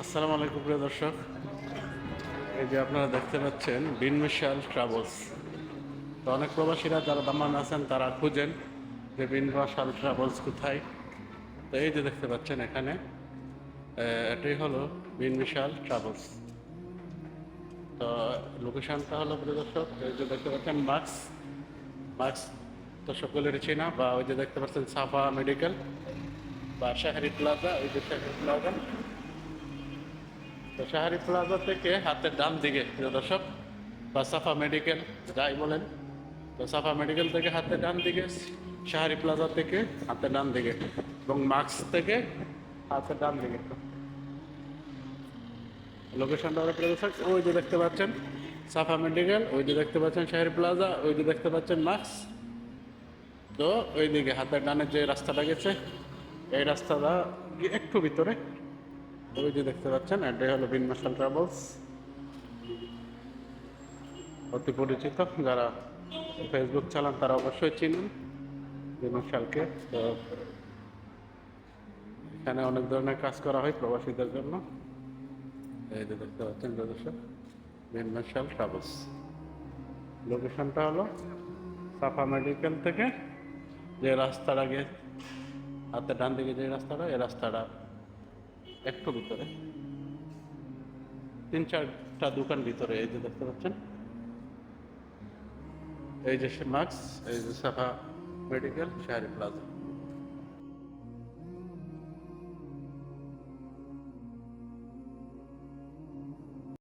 আসসালামু আলাইকুম, প্রিয় দর্শক। এই যে আপনারা দেখতে পাচ্ছেন, বিন মিশাল ট্রাভেলস। তো অনেক প্রবাসীরা যারা দামান আছেন, তারা খুঁজেন যে বিন ট্রাভেলস কোথায়। তো এই যে দেখতে পাচ্ছেন এখানে এটাই হলো বিন মিশাল ট্রাভেলস। তো লোকেশনটা হলো, প্রিয় দর্শক, এই যে দেখতে পাচ্ছেন মার্কস মার্কস তো সকলেরই চেনা বা ওই যে দেখতে পাচ্ছেন সাফা মেডিকেল বা শাহারি প্লাজা, ওই যে শাহারি প্লাজা। তো শাহারি প্লাজা থেকে হাতের ডান দিকে দর্শক, বা সাফা মেডিকেল, যাই বলেন। তো সাফা মেডিকেল থেকে হাতের ডান দিকে, শাহারি প্লাজা থেকে হাতের ডান দিকে, এবং মার্কস থেকে হাতের ডান দিকে। লোকেশনটা ওই যে দেখতে পাচ্ছেন সাফা মেডিকেল, ওই যে দেখতে পাচ্ছেন শাহারি প্লাজা, ওই যে দেখতে পাচ্ছেন মার্কস তো ওইদিকে হাতের ডানে যে রাস্তাটা গেছে, এই রাস্তাটা একটু ভিতরে? ওই যে দেখতে পাচ্ছেন, এটাই হলো বিন মার্শাল ট্রাভেলস অতি পরিচিত, যারা ফেসবুক চালান তারা অবশ্যই চিনেন বিন মার্শালকে তো এখানে অনেক ধরনের কাজ করা হয় প্রবাসীদের জন্য। এই যে দেখতে পাচ্ছেন বিন মার্শাল ট্রাভেলস লোকেশনটা হলো সাফা মেডিকেল থেকে যে রাস্তার আগে হাতে ডান দিকে যে রাস্তাটা, এই রাস্তাটা একটু ভিতরে। তিন চারটা দোকান ভিতরে, এই যে দেখতে পাচ্ছেন। এই যে মার্কস এই যে সাফা মেডিকেল শাহরি প্লাজা।